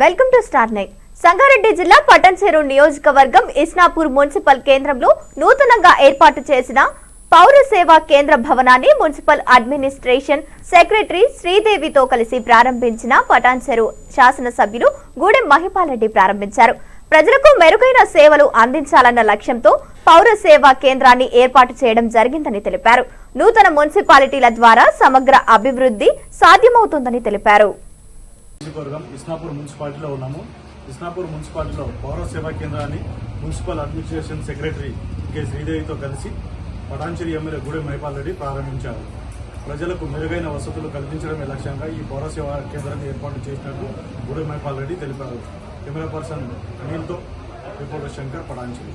Welcome to star night Sangareddy జిల్లా పట్టణచేరు నియోజకవర్గం Isnapur municipal కేంద్రంలో నూతనంగా ఏర్పాటు చేసిన పౌర సేవా కేంద్ర భవనాన్ని మున్సిపల్ అడ్మినిస్ట్రేషన్ సెక్రటరీ శ్రీదేవితో కలిసి ప్రారంభించిన పటాన్చెరు శాసనసభ్యులు గూడెం మహిపాలరెడ్డి ప్రారంభించారు. ప్రజలకు మెరుగైన సేవలు అందించాలన్న లక్ష్యంతో పౌర సేవా కేంద్రాన్ని ఏర్పాటు చేయడం జరిగిందని తెలిపారు. నూతన మున్సిపాలిటీల ద్వారా సమగ్ర అభివృద్ధి సాధ్యమవుతుందని తెలిపారు. నియోజకవర్గం ఇస్నాపూర్ మున్సిపాలిటీలో ఉన్నాము. ఇస్నాపూర్ మున్సిపాలిటీలో పౌర సేవా కేంద్రాన్ని మున్సిపల్ అడ్మినిస్ట్రేషన్ సెక్రటరీ కె. శ్రీదేవితో కలిసి పటాన్చెరి ఎమ్మెల్యే గూడెం మైపాల్ రెడ్డి ప్రారంభించారు. ప్రజలకు మెరుగైన వసతులు కల్పించడమే లక్ష్యంగా ఈ పౌర సేవా కేంద్రాన్ని ఏర్పాటు చేసినట్టు గూడెం మైపాల్ రెడ్డి తెలిపారు. కెమెరా పర్సన్ అనిల్తో రిపోర్టర్ శంకర్ పటాన్చెరి.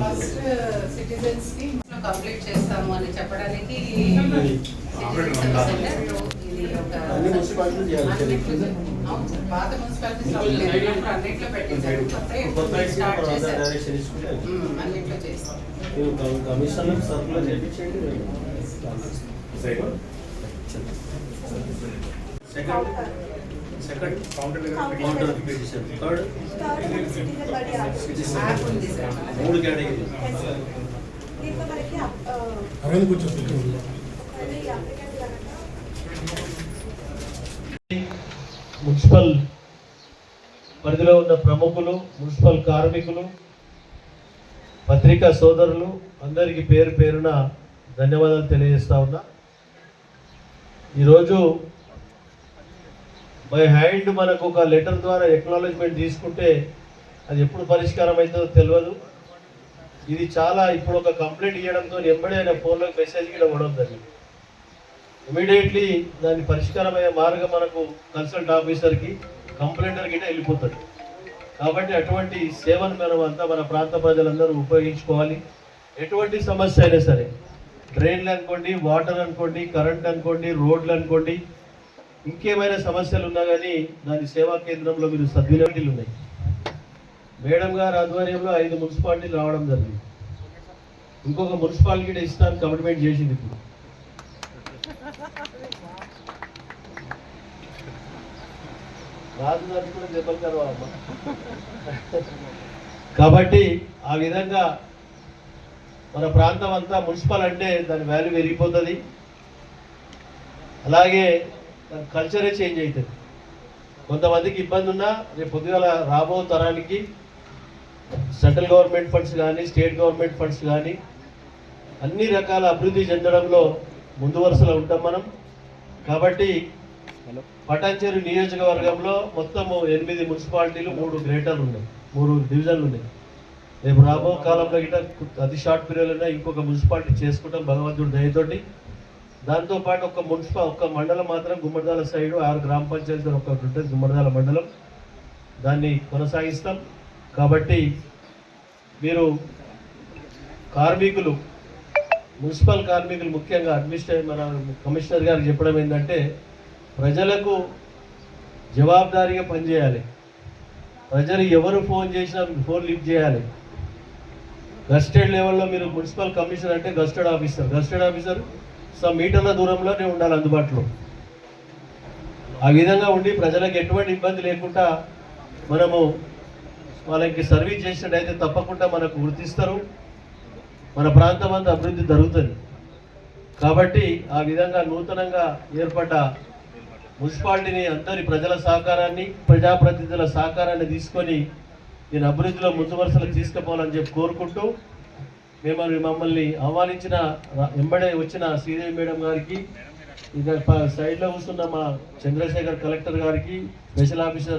ఫస్ట్ సిటిజన్స్కి కంప్లీట్ చేస్తాము అని చెప్పడానికి అన్ని మున్సిపాలిటీలు. పాత మున్సిపాలిటీస్ అన్నిట్లో పెట్టించారు స్టార్ట్ చేశారు. అన్నిట్లో చేస్తాం సర్కులర్ చేయించండి సెకండ్ సెకండ్ కౌంటర్ థర్డ్ మూడు కేటగిరీ మున్సిపల్ పరిధిలో ఉన్న ప్రముఖులు మున్సిపల్ కార్మికులు పత్రికా సోదరులు అందరికీ పేరు పేరున ధన్యవాదాలు తెలియజేస్తా ఉన్నా. ఈరోజు బై హ్యాండ్ మనకు ఒక లెటర్ ద్వారా ఎక్నాలజ్మెంట్ తీసుకుంటే అది ఎప్పుడు పరిష్కారం అవుతుందో తెలియదు ఇది చాలా ఇప్పుడు ఒక కంప్లైంట్ ఇవ్వడంతో ఎంబడే ఆయన ఫోన్లోకి మెసేజ్ కూడా ఇవ్వడం జరిగింది. ఇమీడియట్లీ దాని పరిష్కారం అయ్యే మార్గం మనకు కన్సల్ట్ ఆఫీసర్కి కంప్లైంటర్ గిట్ట వెళ్ళిపోతుంది కాబట్టి అటువంటి సేవను మనం అంతా మన ప్రాంత ప్రజలందరూ ఉపయోగించుకోవాలి. ఎటువంటి సమస్య అయినా సరే డ్రైన్లు అనుకోండి వాటర్ అనుకోండి కరెంట్ అనుకోండి రోడ్లు అనుకోండి ఇంకేమైనా సమస్యలు ఉన్నా కానీ దాని సేవా కేంద్రంలో మీరు సద్వినియోగాలు ఉన్నాయి. మేడం గారి ఆధ్వర్యంలో ఐదు మున్సిపాలిటీలు రావడం జరిగింది. ఇంకొక మున్సిపాలిటీ ఇస్తాను కమిట్మెంట్ చేసింది ఇప్పుడు. రాజు గారికి దెబ్బలు కలవాలమ్మ కాబట్టి ఆ విధంగా మన ప్రాంతం అంతా మున్సిపల్ అంటే దాని వాల్యూ పెరిగిపోతుంది. అలాగే దాని కల్చరే చేంజ్ అవుతుంది. కొంతమందికి ఇబ్బంది ఉన్నా రేపు పొద్దుగాల రాబో తరానికి సెంట్రల్ గవర్నమెంట్ ఫండ్స్ కానీ స్టేట్ గవర్నమెంట్ ఫండ్స్ కానీ అన్ని రకాల అభివృద్ధి చెందడంలో ముందు వరుసలో ఉంటాం మనం. కాబట్టి పటాన్చేరు నియోజకవర్గంలో మొత్తము ఎనిమిది మున్సిపాలిటీలు మూడు గ్రేటర్లు ఉన్నాయి. మూడు డివిజన్లు ఉన్నాయి. రేపు రాబో కాలంలో గిట్ట అతి షార్ట్ పీరియడ్లోనే ఇంకొక మున్సిపాలిటీ చేసుకుంటాం భగవంతుడి దయతోటి. దాంతోపాటు ఒక మున్సిపల్ ఒక మండలం మాత్రం గుమ్మడిదాల సైడ్ ఆరు గ్రామ పంచాయతీలు ఒకటి ఉంటుంది గుమ్మడిదాల మండలం. దాన్ని కొనసాగిస్తాం. కాబట్టి మీరు కార్మికులు మున్సిపల్ కార్మికులు ముఖ్యంగా అడ్మినిస్ట్రే మన కమిషనర్ గారు చెప్పడం ఏంటంటే ప్రజలకు జవాబుదారీగా పనిచేయాలి. ప్రజలు ఎవరు ఫోన్ చేసినా ఫోన్ లిఫ్ట్ చేయాలి. గస్టెడ్ లెవెల్లో మీరు మున్సిపల్ కమిషనర్ అంటే gazetted officer. Gazetted officer some మీటర్ల దూరంలోనే ఉండాలి అందుబాటులో. ఆ విధంగా ఉండి ప్రజలకు ఎటువంటి ఇబ్బంది లేకుండా మనము వాళ్ళకి సర్వీస్ చేసినట్టయితే తప్పకుండా మనకు గుర్తిస్తారు. మన ప్రాంతం అంతా అభివృద్ధి జరుగుతుంది. కాబట్టి ఆ విధంగా నూతనంగా ఏర్పడ్డ మున్సిపాలిటీని అందరి ప్రజల సహకారాన్ని ప్రజాప్రతినిధుల సహకారాన్ని తీసుకొని నేను అభివృద్ధిలో ముందు వరుసలు తీసుకుపోవాలని చెప్పి కోరుకుంటూ మిమ్మల్ని మమ్మల్ని ఆహ్వానించిన వెంబడే వచ్చిన శ్రీదేవి మేడం గారికి ఇక ప- సైడ్లో కూర్చున్న మా చంద్రశేఖర్ కలెక్టర్ గారికి స్పెషల్ ఆఫీసర్